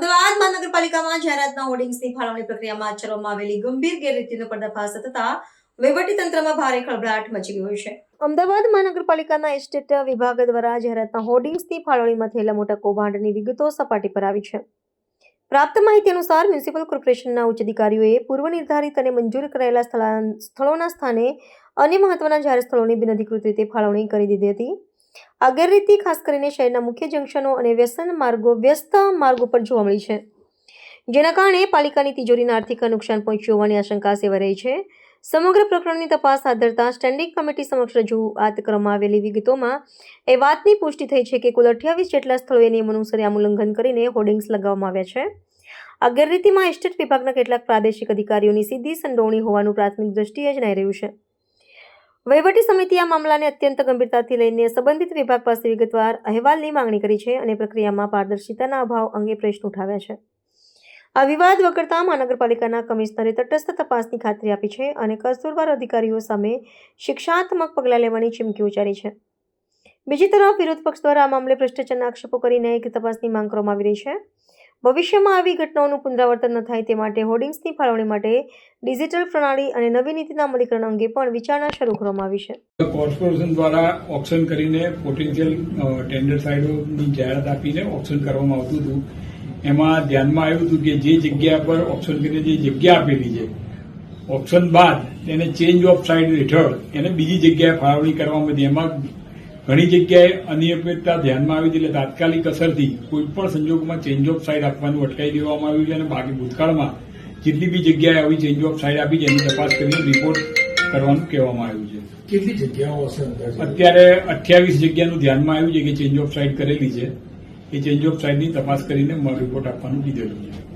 નગરપાલિકામાં જાહેરાતના હોર્ડિંગ્સની ફાળવણી પ્રક્રિયામાં આચરવામાં આવેલી ગંભીર ગેરરીતિનો પર્દાફાશ થતા વહીવટીતંત્રમાં ભારે ખળભળાટ મચી ગયો છે. અમદાવાદ મહાનગરપાલિકાના એસ્ટેટ વિભાગ દ્વારા જાહેરાતના હોર્ડિંગ્સની ફાળવણીમાં થયેલા મોટા કૌભાંડની વિગતો સપાટી પર આવી છે. પ્રાપ્ત માહિતી અનુસાર મ્યુનિસિપલ કોર્પોરેશનના ઉચ્ચ અધિકારીઓએ પૂર્વ નિર્ધારિત અને મંજૂર કરાયેલા સ્થળા- સ્થળોના સ્થાને અન્ય મહત્વના જાહેર સ્થળોની બિનઅધિકૃત રીતે ફાળવણી કરી દીધી હતી. આ ગેરરીતિ ખાસ કરીને શહેરના મુખ્ય જંકશનો અને વ્યસન માર્ગો, વ્યસ્ત માર્ગો પર જોવા મળી છે. જેના કારણે પાલિકાની તિજોરીના આર્થિક નુકસાન પહોંચ્યું હોવાની આશંકા સેવાઈ રહી છે. સમગ્ર પ્રકરણની તપાસ હાથ ધરતા સ્ટેન્ડિંગ કમિટી સમક્ષ રજૂઆત કરવામાં આવેલી વિગતોમાં એ વાતની પુષ્ટિ થઈ છે કે કુલ અઠ્યાવીસ જેટલા સ્થળોએ નિયમ અનુસાર આમ ઉલ્લંઘન કરીને હોર્ડિંગ્સ લગાવવામાં આવ્યા છે. આ ગેરરીતિમાં એસ્ટેટ વિભાગના કેટલાક પ્રાદેશિક અધિકારીઓની સીધી સંડોવણી હોવાનું પ્રાથમિક દ્રષ્ટિએ જણાઈ રહ્યું છે. વહીવટી સમિતિએ આ મામલાને અત્યંત ગંભીરતાથી લઈને સંબંધિત વિભાગ પાસે વિગતવાર અહેવાલની માંગણી કરી છે અને પ્રક્રિયામાં પારદર્શિતાના અભાવ અંગે પ્રશ્ન ઉઠાવ્યા છે. આ વિવાદ વકરતા મહાનગરપાલિકાના કમિશનરે તટસ્થ તપાસની ખાતરી આપી છે અને કસૂરવાર અધિકારીઓ સામે શિક્ષાત્મક પગલાં લેવાની ચીમકી ઉચ્ચારી છે. બીજી તરફ વિરોધ પક્ષ દ્વારા આ મામલે ભ્રષ્ટાચારના આક્ષેપો કરી ન્યાયિક તપાસની માંગ કરવામાં આવી રહી છે. ભવિષ્યમાં આવી ઘટનાઓનું પુનરાવર્તન ન થાય તે માટે હોર્ડિંગ્સની ફાળવણી માટે ડિજિટલ પ્રણાલી અને નવી નીતિના અમલીકરણ અંગે પણ વિચારણા શરૂ કરવામાં આવી છે. કોર્પોરેશન દ્વારા ઓપ્શન કરીને પોટેન્શિયલ ટેન્ડર સાઇડોની જાહેરાત આપીને ઓપ્શન કરવામાં આવતું હતું. એમાં ધ્યાનમાં આવ્યું હતું કે જે જગ્યા પર ઓપ્શન કરીને જે જગ્યા આપેલી છે ઓપ્શન બાદ તેને ચેન્જ ઓફ સાઇડ હેઠળ એને બીજી જગ્યાએ ફાળવણી કરવામાં એમાં ઘણી જગ્યાએ અનિયમિતતા ધ્યાનમાં આવી એટલે તાત્કાલિક અસરથી કોઈપણ સંજોગોમાં ચેન્જ ઓફ સાઇડ આપવાનું અટકાવી દેવામાં આવ્યું છે અને બાકી ભૂતકાળમાં જેટલી બી જગ્યાએ આવી ચેન્જ ઓફ સાઇડ આપી છે એની તપાસ કરીને રિપોર્ટ કરવાનું કહેવામાં આવ્યું છે. કેટલી જગ્યાઓ હશે અત્યારે અઠ્યાવીસ જગ્યાનું ધ્યાનમાં આવ્યું છે કે ચેન્જ ઓફ સાઇડ કરેલી છે. એ ચેન્જ ઓફ સાઇડની તપાસ કરીને રિપોર્ટ આપવાનું કીધેલું છે.